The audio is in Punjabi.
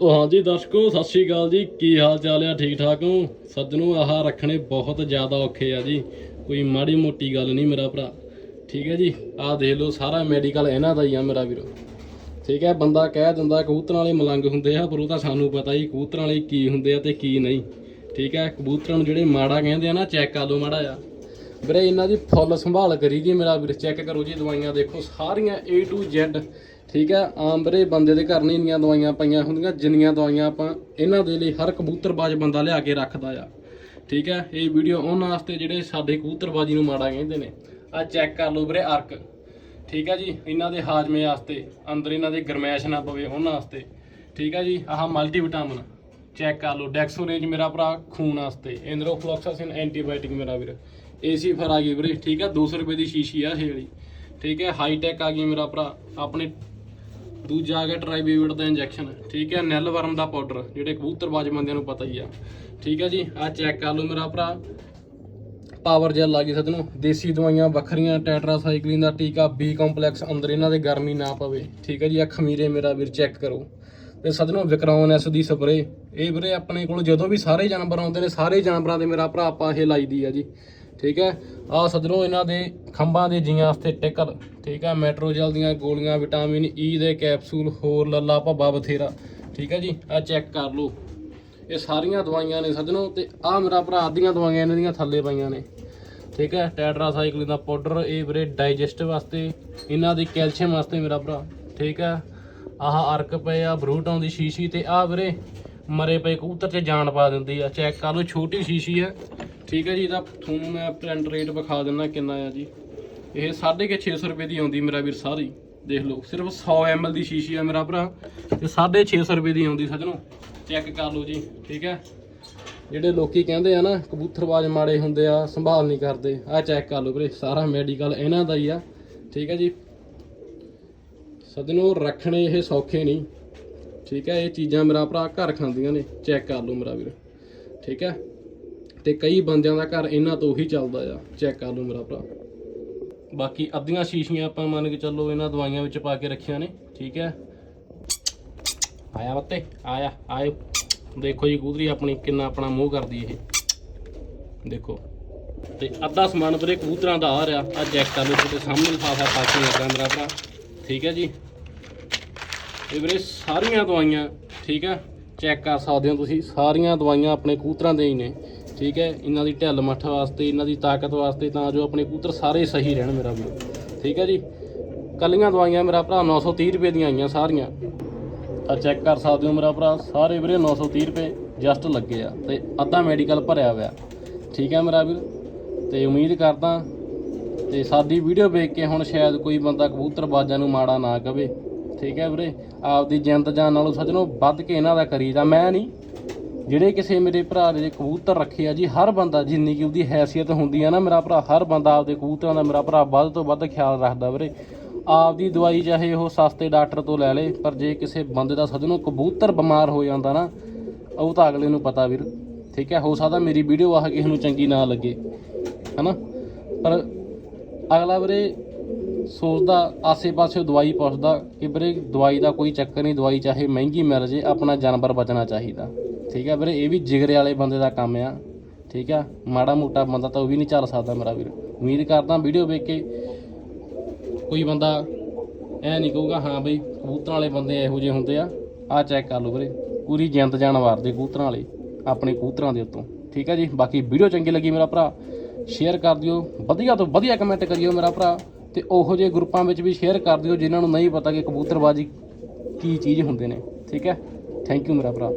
ਉਹ ਹਾਂਜੀ ਦਰਸ਼ਕੋ, ਸਤਿ ਸ਼੍ਰੀ ਅਕਾਲ ਜੀ। ਕੀ ਹਾਲ ਚਾਲ ਆ? ਠੀਕ ਠਾਕ ਹੋ? ਸੱਜਣੋ, ਆਹ ਰੱਖਣੇ ਬਹੁਤ ਜ਼ਿਆਦਾ ਔਖੇ ਆ ਜੀ। ਕੋਈ ਮਾੜੀ ਮੋਟੀ ਗੱਲ ਨਹੀਂ ਮੇਰਾ ਭਰਾ। ਠੀਕ ਹੈ ਜੀ? ਆਹ ਦੇਖ ਲਓ, ਸਾਰਾ ਮੈਡੀਕਲ ਇਹਨਾਂ ਦਾ ਹੀ ਆ ਮੇਰਾ ਵੀਰੋ। ਠੀਕ ਹੈ, ਬੰਦਾ ਕਹਿ ਦਿੰਦਾ, ਕਬੂਤਰਾਂ ਵਾਲੇ ਮਲੰਗ ਹੁੰਦੇ ਆ, ਪਰ ਉਹ ਤਾਂ ਸਾਨੂੰ ਪਤਾ ਹੀ ਕਬੂਤਰਾਂ ਵਾਲੇ ਕੀ ਹੁੰਦੇ ਆ ਤੇ ਕੀ ਨਹੀਂ। ਠੀਕ ਹੈ, ਕਬੂਤਰਾਂ ਨੂੰ ਜਿਹੜੇ ਮਾੜਾ ਕਹਿੰਦੇ ਆ ਨਾ, ਚੈੱਕ ਕਰ ਲਓ ਮਾੜਾ ਆ ਵੀਰੇ, ਇਹਨਾਂ ਦੀ ਫੁੱਲ ਸੰਭਾਲ ਕਰੀ ਦੀ ਮੇਰਾ ਵੀਰ ਚੈੱਕ ਕਰੋ ਜੀ, ਦਵਾਈਆਂ ਦੇਖੋ, ਸਾਰੀਆਂ A to Z, ਠੀਕ ਹੈ? ਆਮ ਵੀਰੇ, ਬੰਦੇ ਦੇ ਘਰ ਨਹੀਂ ਇੰਨੀਆਂ ਦਵਾਈਆਂ ਪਈਆਂ ਹੁੰਦੀਆਂ, ਜਿੰਨੀਆਂ ਦਵਾਈਆਂ ਆਪਾਂ ਇਹਨਾਂ ਦੇ ਲਈ ਹਰ ਕਬੂਤਰਬਾਜ਼ ਬੰਦਾ ਲਿਆ ਕੇ ਰੱਖਦਾ ਆ, ਠੀਕ ਹੈ? ਇਹ ਵੀਡੀਓ ਉਹਨਾਂ ਵਾਸਤੇ ਜਿਹੜੇ ਸਾਡੇ ਕਬੂਤਰਬਾਜ਼ੀ ਨੂੰ ਮਾੜਾ ਕਹਿੰਦੇ ਨੇ ਆ ਚੈੱਕ ਕਰ ਲਓ ਵੀਰੇ, ਅਰਕ, ਠੀਕ ਹੈ ਜੀ? ਇਹਨਾਂ ਦੇ ਹਾਜ਼ਮੇ ਵਾਸਤੇ, ਅੰਦਰ ਇਹਨਾਂ ਦੇ ਗਰਮੈਸ਼ ਨਾ ਪਵੇ ਉਹਨਾਂ ਵਾਸਤੇ, ਠੀਕ ਹੈ ਜੀ? ਆਹ ਮਲਟੀਵਿਟਾਮਿਨ ਚੈੱਕ ਕਰ ਲਓ ਡੈਕਸੋਰੇਜ ਮੇਰਾ ਭਰਾ ਖੂਨ ਵਾਸਤੇ ਐਂਡਰੋਫਲੋਕਸਾਸਿਨ ਐਂਟੀਬਾਇਓਟਿਕ ਮੇਰਾ ਵੀਰ ਏਸੀ ਫਰ ਆ ਗਈ ਵੀਰੇ, ਠੀਕ ਹੈ 200 ਰੁਪਏ ਦੀ ਸ਼ੀਸ਼ੀ ਆ ਇਹ ਵਾਲੀ। ਠੀਕ ਹੈ ਹਾਈ ਟੈਕ ਆ ਗਈ ਮੇਰਾ ਭਰਾ। ਆਪਣੇ ਦੂਜਾ ਆ ਗਿਆ ਟ੍ਰਾਈਬੀਵਿਟ ਦਾ ਇੰਜੈਕਸ਼ਨ ਠੀਕ ਹੈ ਨੈਲ ਵਰਮ ਦਾ ਪਾਊਡਰ ਜਿਹੜੇ ਕਬੂਤਰਬਾਜ਼ ਬੰਦਿਆਂ ਨੂੰ ਪਤਾ ਹੀ ਆ। ਠੀਕ ਹੈ ਜੀ? ਆ ਚੈੱਕ ਕਰ ਲਓ ਮੇਰਾ ਭਰਾ। ਪਾਵਰ ਜੈਲ ਗਈ ਸਦਨੋਂ ਦੇਸੀ ਦਵਾਈਆਂ, ਵੱਖਰੀਆਂ ਟੈਟਰਾਸਾਈਕਲਿਨ ਦਾ ਟੀਕਾ ਬੀ ਕੰਪਲੈਕਸ ਅੰਦਰ ਇਹਨਾਂ ਦੇ ਗਰਮੀ ਨਾ ਪਵੇ। ਠੀਕ ਹੈ ਜੀ? ਆ ਖਮੀਰੇ ਮੇਰਾ ਵੀਰ ਚੈੱਕ ਕਰੋ। ਤੇ ਸਦਨੋਂ ਵਿਕਰੌਨ ਐਸ ਦੀ ਸਪਰੇ ਇਹ ਵੀਰੇ ਆਪਣੇ ਕੋਲ ਜਦੋਂ ਵੀ ਸਾਰੇ ਜਾਨਵਰ ਆਉਂਦੇ ਨੇ, ਸਾਰੇ ਜਾਨਵਰਾਂ ਦੇ ਮੇਰਾ ਭਰਾ ਆਪਾਂ ਇਹ ਲਾਈਦੀ ਆ ਜੀ। ਠੀਕ ਹੈ? ਆ ਸੱਜਣੋ, ਇਹਨਾਂ ਦੇ ਖੰਭਾਂ ਦੇ ਜੀਆਂ ਵਾਸਤੇ ਟਿਕਰ, ਠੀਕ ਹੈ? ਮੈਟਰੋਜਲ ਦੀਆਂ ਗੋਲੀਆਂ, ਵਿਟਾਮਿਨ ਈ ਦੇ ਕੈਪਸੂਲ, ਹੋਰ ਲੱਲਾ ਭੱਬਾ ਬਥੇਰਾ, ਠੀਕ ਹੈ ਜੀ? ਆ ਚੈੱਕ ਕਰ ਲਓ। ਇਹ ਸਾਰੀਆਂ ਦਵਾਈਆਂ ਨੇ ਸੱਜਣੋ ਤੇ ਆ ਮੇਰਾ ਭਰਾ ਅੱਧੀਆਂ ਦਵਾਈਆਂ ਇਹਨਾਂ ਦੀਆਂ ਥੱਲੇ ਪਈਆਂ ਨੇ। ਠੀਕ ਹੈ? ਟੈਟਰਾਸਾਈਕਲਿਨ ਦਾ ਪਾਊਡਰ, ਇਹ ਵੀਰੇ ਡਾਈਜੈਸਟ ਵਾਸਤੇ, ਇਹਨਾਂ ਦੀ ਕੈਲਸ਼ੀਅਮ ਵਾਸਤੇ ਮੇਰਾ ਭਰਾ, ਠੀਕ ਹੈ? ਆਹ ਅਰਕ ਪਏ ਆ, ਬਰੂਟਾਂ ਦੀ ਸ਼ੀਸ਼ੀ ਤੇ ਆ ਵੀਰੇ ਮਰੇ ਪਏ ਕਬੂਤਰ 'ਚ ਜਾਨ ਪਾ ਦਿੰਦੀ ਆ। ਚੈੱਕ ਕਰ ਲਓ, ਛੋਟੀ ਸ਼ੀਸ਼ੀ ਹੈ। ਠੀਕ ਹੈ ਜੀ, ਇਹਦਾ ਤੁਹਾਨੂੰ ਮੈਂ ਪ੍ਰਿੰਟ ਰੇਟ ਵਿਖਾ ਦਿੰਦਾ ਕਿੰਨਾ ਆ ਜੀ। ਇਹ 650 ਰੁਪਏ ਦੀ ਆਉਂਦੀ ਮੇਰਾ ਵੀਰ ਸਾਰੀ, ਦੇਖ ਲਓ, ਸਿਰਫ 100 ml ਦੀ ਸ਼ੀਸ਼ੀ ਆ ਮੇਰਾ ਭਰਾ, ਤੇ 650 ਰੁਪਏ ਦੀ ਆਉਂਦੀ ਸੱਜਣੋ ਚੈੱਕ ਕਰ ਲਓ ਜੀ, ਠੀਕ ਹੈ। ਜਿਹੜੇ ਲੋਕੀ ਕਹਿੰਦੇ ਆ ਨਾ, ਕਬੂਤਰਬਾਜ਼ ਮਾੜੇ ਹੁੰਦੇ ਆ, ਸੰਭਾਲ ਨਹੀਂ ਕਰਦੇ ਆ ਚੈੱਕ ਕਰ ਲਓ ਵੀਰੇ, ਸਾਰਾ ਮੈਡੀਕਲ ਇਹਨਾਂ ਦਾ ਹੀ ਆ, ਠੀਕ ਹੈ ਜੀ। ਸੱਜਣੋ, ਰੱਖਣੇ ਇਹ ਸੌਖੇ ਨਹੀਂ, ਠੀਕ ਹੈ, ਇਹ ਚੀਜ਼ਾਂ ਮੇਰਾ ਭਰਾ ਘਰ ਖਾਂਦੀਆਂ ਨੇ ਚੈੱਕ ਕਰ ਲਓ ਮੇਰਾ ਵੀਰ, ਠੀਕ ਹੈ। ਤੇ ਕਈ ਬੰਦਿਆਂ ਦਾ ਘਰ ਇਹਨਾਂ ਤੋਂ ਹੀ ਚੱਲਦਾ ਆ। ਚੈੱਕ ਕਰ ਲਓ ਮੇਰਾ ਭਰਾ। ਬਾਕੀ ਅੱਧੀਆਂ ਸ਼ੀਸ਼ੀਆਂ ਆਪਾਂ ਮੰਨ ਕੇ ਚੱਲੋ ਇਹਨਾਂ ਦਵਾਈਆਂ ਵਿੱਚ ਪਾ ਕੇ ਰੱਖੀਆਂ ਨੇ, ਠੀਕ ਹੈ? ਆਇਆ ਬੱਤੇ, ਆਇਆ, ਆਇਓ। ਦੇਖੋ ਜੀ ਕਬੂਤਰੀ ਆਪਣੀ ਕਿੰਨਾ ਆਪਣਾ ਮੂੰਹ ਕਰਦੀ ਇਹ। ਦੇਖੋ। ਤੇ ਅੱਧਾ ਸਮਾਨ ਵੀਰੇ ਕਬੂਤਰਾਂ ਦਾ ਆ ਰਿਹਾ। ਆ ਚੈੱਕ ਕਰ ਲਓ ਤੇ ਸਾਹਮਣੇ ਲਿਫਾਫਾ ਪਾ ਕੇ ਲੱਗਾ ਮੇਰਾ ਭਰਾ। ਠੀਕ ਹੈ ਜੀ? ਇਹ ਵੀਰੇ ਸਾਰੀਆਂ ਦਵਾਈਆਂ, ਠੀਕ ਹੈ? ਚੈੱਕ ਕਰ ਸਕਦੇ ਹੋ ਤੁਸੀਂ, ਸਾਰੀਆਂ ਦਵਾਈਆਂ ਆਪਣੇ ਕਬੂਤਰਾਂ ਦੇ ਹੀ ਨੇ। ਠੀਕ ਹੈ? ਇਹਨਾਂ ਦੀ ਢਿੱਲ ਮੱਠ ਵਾਸਤੇ, ਇਹਨਾਂ ਦੀ ਤਾਕਤ ਵਾਸਤੇ ਤਾਂ ਜੋ ਆਪਣੇ ਕਬੂਤਰ ਸਾਰੇ ਸਹੀ ਰਹਿਣ ਮੇਰਾ ਵੀਰ। ਠੀਕ ਹੈ ਜੀ? ਕੱਲੀਆਂ ਦਵਾਈਆਂ ਮੇਰਾ ਭਰਾ 930 ਰੁਪਏ ਦੀਆਂ ਆਈਆਂ ਸਾਰੀਆਂ। ਤਾਂ ਚੈੱਕ ਕਰ ਸਕਦੇ ਹੋ ਮੇਰਾ ਭਰਾ, ਸਾਰੇ ਵੀਰੇ 930 ਰੁਪਏ ਜਸਟ ਲੱਗੇ ਆ ਤੇ ਅੱਧਾ ਮੈਡੀਕਲ ਭਰਿਆ ਹੋਇਆ। ਠੀਕ ਹੈ ਮੇਰਾ ਵੀਰ? ਤੇ ਉਮੀਦ ਕਰਦਾ ਤੇ ਸਾਡੀ ਵੀਡੀਓ ਵੇਖ ਕੇ ਹੁਣ ਸ਼ਾਇਦ ਕੋਈ ਬੰਦਾ ਕਬੂਤਰਬਾਜ਼ਾਂ ਨੂੰ ਮਾੜਾ ਨਾ ਕਵੇ। ਠੀਕ ਹੈ ਵੀਰੇ? ਆਪਦੀ ਜਿੰਦ ਜਾਨ ਨਾਲੋਂ ਸੱਜਣੋ ਵੱਧ ਕੇ ਇਹਨਾਂ ਦਾ ਕਰੀਦਾ। ਮੈਂ ਨਹੀਂ ਜਿਹੜੇ ਕਿਸੇ ਮੇਰੇ ਭਰਾ ਦੇ ਕਬੂਤਰ ਰੱਖੇ ਆ ਜੀ, ਹਰ ਬੰਦਾ ਜਿੰਨੀ ਕਿ ਉਹਦੀ ਹੈਸੀਅਤ ਹੁੰਦੀ ਆ ਨਾ ਮੇਰਾ ਭਰਾ, ਹਰ ਬੰਦਾ ਆਪਦੇ ਕਬੂਤਰਾਂ ਦਾ ਮੇਰਾ ਭਰਾ ਵੱਧ ਤੋਂ ਵੱਧ ਖਿਆਲ ਰੱਖਦਾ ਵੀਰੇ। ਆਪਦੀ ਦਵਾਈ ਚਾਹੇ ਉਹ ਸਸਤੇ ਡਾਕਟਰ ਤੋਂ ਲੈ ਲੇ, ਪਰ ਜੇ ਕਿਸੇ ਬੰਦੇ ਦਾ ਸੱਜਣੋ ਕਬੂਤਰ ਬਿਮਾਰ ਹੋ ਜਾਂਦਾ ਨਾ, ਉਹ ਤਾਂ ਅਗਲੇ ਨੂੰ ਪਤਾ ਵੀਰ, ਠੀਕ ਹੈ, ਹੋ ਸਕਦਾ ਮੇਰੀ ਵੀਡੀਓ ਆਹ ਕਿਸੇ ਨੂੰ ਚੰਗੀ ਨਾ ਲੱਗੇ, ਹਨਾ? ਪਰ ਅਗਲਾ ਵੀਰੇ ਸੋਚਦਾ, ਆਸੇ-ਪਾਸੇ ਦਵਾਈ ਪੁੱਛਦਾ ਕਿ ਵੀਰੇ ਦਵਾਈ ਦਾ ਕੋਈ ਚੱਕਰ ਨਹੀਂ, ਦਵਾਈ ਚਾਹੇ ਮਹਿੰਗੀ ਮਿਲ ਜੇ, ਆਪਣਾ ਜਾਨਵਰ ਬਚਣਾ ਚਾਹੀਦਾ। ਠੀਕ ਹੈ ਵੀਰੇ, ਇਹ ਵੀ ਜਿਗਰੇ ਵਾਲੇ ਬੰਦੇ ਦਾ ਕੰਮ ਆ। ਠੀਕ ਆ, ਮਾੜਾ ਮੋਟਾ ਬੰਦਾ ਤਾਂ ਉਹ ਵੀ ਨਹੀਂ ਚੱਲ ਸਕਦਾ ਮੇਰਾ ਵੀਰ। ਉਮੀਦ ਕਰਦਾ ਵੀਡੀਓ ਵੇਖ ਕੇ ਕੋਈ ਬੰਦਾ ਐ ਨਹੀਂ ਕਹੂਗਾ, ਹਾਂ ਬਈ ਕਬੂਤਰਾਂ ਵਾਲੇ ਬੰਦੇ ਇਹੋ ਜਿਹੇ ਹੁੰਦੇ ਆ। ਆ ਚੈੱਕ ਕਰ ਲਓ ਵੀਰੇ, ਪੂਰੀ ਜਿੰਦ ਜਾਨ ਵਾਰਦੇ ਕਬੂਤਰਾਂ ਵਾਲੇ, ਆਪਣੇ ਕਬੂਤਰਾਂ ਦੇ ਉੱਤੋਂ। ਠੀਕ ਹੈ ਜੀ, ਬਾਕੀ ਵੀਡੀਓ ਚੰਗੀ ਲੱਗੀ ਮੇਰਾ ਭਰਾ ਸ਼ੇਅਰ ਕਰ ਦਿਓ, ਵਧੀਆ ਤੋਂ ਵਧੀਆ ਕਮੈਂਟ ਕਰਿਓ ਮੇਰਾ ਭਰਾ। ਤੇ ਉਹੋ ਜਿਹੇ ਗਰੁੱਪਾਂ ਵਿੱਚ ਵੀ ਸ਼ੇਅਰ ਕਰ ਦਿਓ ਜਿਨ੍ਹਾਂ ਨੂੰ ਨਹੀਂ ਪਤਾ ਕਿ ਕਬੂਤਰਬਾਜੀ ਕੀ ਚੀਜ਼ ਹੁੰਦੇ ਨੇ। ਠੀਕ ਹੈ? ਥੈਂਕ ਯੂ ਮੇਰਾ ਭਰਾ।